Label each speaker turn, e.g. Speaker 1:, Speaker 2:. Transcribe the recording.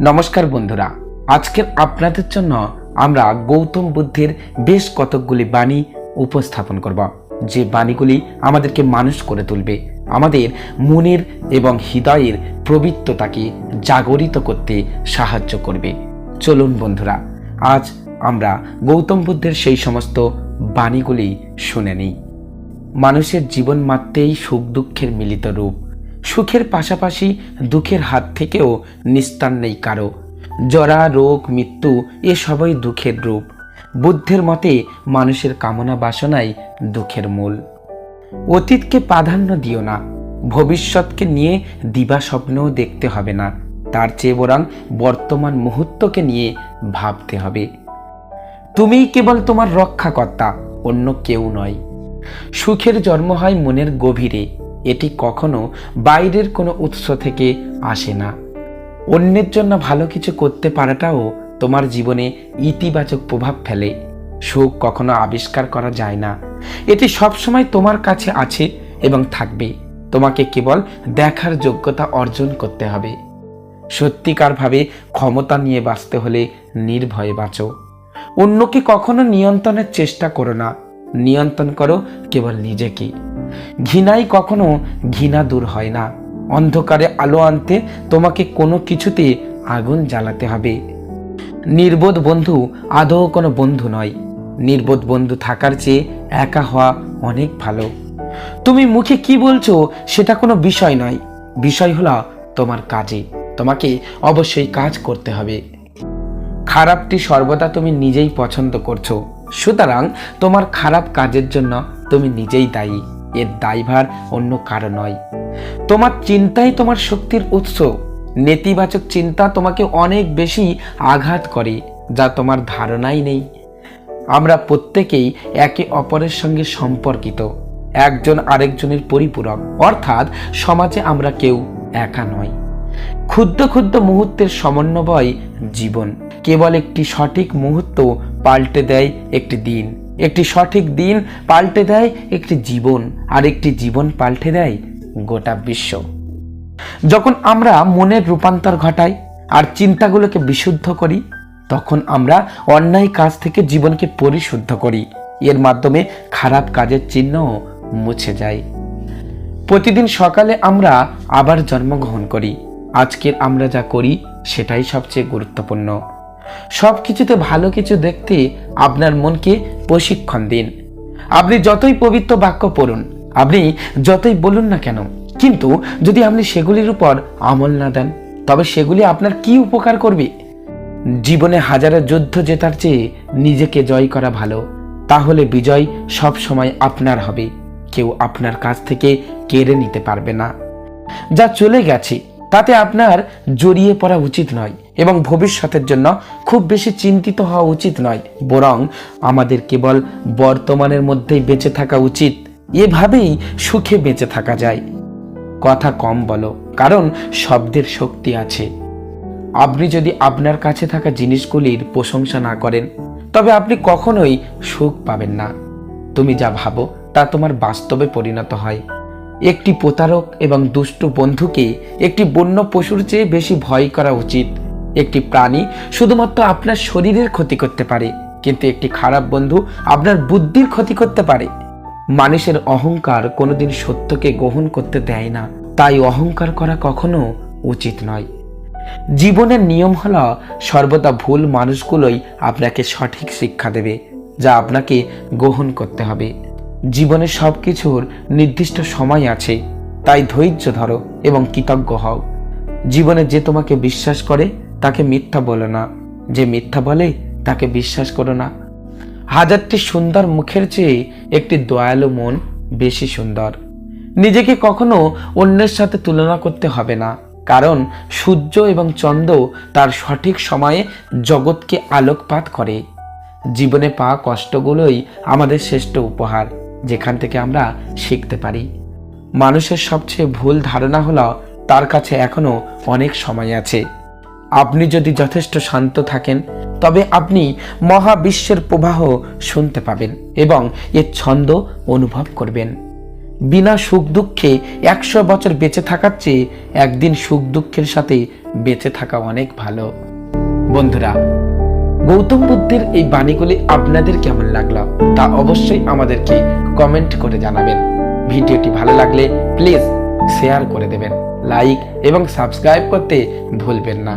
Speaker 1: নমস্কার বন্ধুরা আজকের আপনাদের জন্য আমরা গৌতম বুদ্ধের বেশ কতকগুলি বাণী উপস্থাপন করব। যে বাণীগুলি আমাদেরকে মানুষ করে তুলবে, আমাদের মনের এবং হৃদয়ের প্রবৃত্ততাকে জাগরিত করতে সাহায্য করবে। চলুন বন্ধুরা, আজ আমরা গৌতম বুদ্ধের সেই সমস্ত বাণীগুলি শুনে নিই। মানুষের জীবন মাত্রেই সুখ দুঃখের মিলিত রূপ সুখের পাশাপাশি দুঃখের হাত থেকেও নিস্তার নেই কারও। জরা, রোগ, মৃত্যু, এ সবই দুঃখের রূপ। বুদ্ধের মতে মানুষের কামনা বাসনাই দুঃখের মূল। অতীতকে প্রাধান্য দিও না, ভবিষ্যৎকে নিয়ে দিবা স্বপ্নও দেখতে হবে না। তার চেয়ে বরং বর্তমান মুহূর্তকে নিয়ে ভাবতে হবে। তুমিই কেবল তোমার রক্ষাকর্তা, অন্য কেউ নয়। সুখের জন্ম হয় মনের গভীরে। এটি কখনো বাইরের কোনো উৎস থেকে আসে না। অন্যের জন্য ভালো কিছু করতে পারাটাও তোমার জীবনে ইতিবাচক প্রভাব ফেলে। সুখ কখনো আবিষ্কার করা যায় না। এটি সবসময় তোমার কাছে আছে এবং থাকবে। তোমাকে কেবল দেখার যোগ্যতা অর্জন করতে হবে। সত্যিকারভাবে ক্ষমতা নিয়ে বাঁচতে হলে নির্ভয়ে বাঁচো। অন্যকে কখনো নিয়ন্ত্রণের চেষ্টা করো না। নিয়ন্ত্রণ করো কেবল নিজেকে। ঘৃণাই কখনো ঘৃণা দূর হয় না। অন্ধকারে আলো আনতে তোমাকে কোনো কিছুতে আগুন জ্বালাতে হবে। নির্বোধ বন্ধু আদৌ কোনো বন্ধু নয়। নির্বোধ বন্ধু থাকার চেয়ে একা হওয়া অনেক ভালো। তুমি মুখে কি বলছো সেটা কোনো বিষয় নয়। বিষয় হলো তোমার কাজে। তোমাকে অবশ্যই কাজ করতে হবে। খারাপটি সর্বদা তুমি নিজেই পছন্দ করছ। সুতরাং তোমার খারাপ কাজের জন্য তুমি নিজেই দায়ী। এর দায়ভার অন্য কারও নয়। তোমার চিন্তাই তোমার শক্তির উৎস। নেতিবাচক চিন্তা তোমাকে অনেক বেশি আঘাত করে, যা তোমার ধারণাই নেই। আমরা প্রত্যেকেই একে অপরের সঙ্গে সম্পর্কিত, একজন আরেকজনের পরিপূরক। অর্থাৎ সমাজে আমরা কেউ একা নয় ক্ষুদ্র ক্ষুদ্র মুহূর্তের সমন্বয় জীবন। কেবল একটি সঠিক মুহূর্ত পাল্টে দেয় একটি দিন। একটি সঠিক দিন পাল্টে দেয় একটি জীবন, আর একটি জীবন পাল্টে দেয় গোটা বিশ্ব। যখন আমরা মনের রূপান্তর ঘটাই আর চিন্তাগুলোকে বিশুদ্ধ করি, তখন আমরা অন্যায় কাজ থেকে জীবনকে পরিশুদ্ধ করি। এর মাধ্যমে খারাপ কাজের চিহ্ন মুছে যায়। প্রতিদিন সকালে আমরা আবার জন্মগ্রহণ করি। আজকের আমরা যা করি, সেটাই সবচেয়ে গুরুত্বপূর্ণ। সব কিছুতে ভালো কিছু দেখতে আপনার মনকে প্রশিক্ষণ দিন। আপনি যতই পবিত্র বাক্য পড়ুন, আপনি যতই বলুন না কেন, কিন্তু যদি আপনি সেগুলির উপর আমল না দেন, তবে সেগুলি আপনার কি উপকার করবে? জীবনে হাজারো যুদ্ধ জেতার চেয়ে নিজেকে জয় করা ভালো, তাহলে বিজয় সব সময় আপনার হবে। কেউ আপনার কাছ থেকে কেড়ে নিতে পারবে না। যা চলে গেছে, তাতে আপনার জড়িয়ে পড়া উচিত নয়। এবং ভবিষ্যতের জন্য খুব বেশি চিন্তিত হওয়া উচিত নয়, বরং আমাদের কেবল বর্তমানের মধ্যেই বেঁচে থাকা উচিত। এভাবেই সুখে বেঁচে থাকা যায়। কথা কম বলো, কারণ শব্দের শক্তি আছে। আপনি যদি আপনার কাছে থাকা জিনিসগুলির প্রশংসা না করেন, তবে আপনি কখনোই সুখ পাবেন না। তুমি যা ভাবো, তা তোমার বাস্তবে পরিণত হয়। একটি প্রতারক এবং দুষ্টু বন্ধুকে একটি বন্য পশুর চেয়ে বেশি ভয় করা উচিত। একটি প্রাণী শুধুমাত্র আপনার শরীরের ক্ষতি করতে পারে, কিন্তু একটি খারাপ বন্ধু আপনার বুদ্ধির ক্ষতি করতে পারে। মানুষের অহংকার কোনোদিন সত্যকে গ্রহণ করতে দেয় না, তাই অহংকার করা কখনো উচিত নয়। জীবনের নিয়ম হল সর্বদা ভুল মানুষগুলোই আপনাকে সঠিক শিক্ষা দেবে, যা আপনাকে গ্রহণ করতে হবে। জীবনে সব কিছুর নির্দিষ্ট সময় আছে, তাই ধৈর্য ধরো এবং কৃতজ্ঞ হও। জীবনে যে তোমাকে বিশ্বাস করে তাকে মিথ্যা বলো না। যে মিথ্যা বলে, তাকে বিশ্বাস করো না। হাজারটি সুন্দর মুখের চেয়ে একটি দয়ালু মন বেশি সুন্দর। নিজেকে কখনো অন্যের সাথে তুলনা করতে হবে না। কারণ সূর্য এবং চন্দ্র তার সঠিক সময়ে জগৎকে আলোকপাত করে। জীবনে পাওয়া কষ্টগুলোই আমাদের শ্রেষ্ঠ উপহার, যেখান থেকে আমরা শিখতে পারি। মানুষের সবচেয়ে ভুল ধারণা হলো, তার কাছে এখনও অনেক সময় আছে। আপনি যদি যথেষ্ট শান্ত থাকেন, তবে আপনি মহাবিশ্বের প্রবাহ শুনতে পাবেন এবং এর ছন্দ অনুভব করবেন। বিনা সুখ দুঃখে একশো বছর বেঁচে থাকার চেয়ে একদিন সুখ দুঃখের সাথে বেঁচে থাকা অনেক ভালো। বন্ধুরা, গৌতম বুদ্ধের এই বাণীগুলি আপনাদের কেমন লাগল তা অবশ্যই আমাদেরকে কমেন্ট করে জানাবেন। ভিডিওটি ভালো লাগলে প্লিজ শেয়ার করে দেবেন, লাইক এবং সাবস্ক্রাইব করতে ভুলবেন না।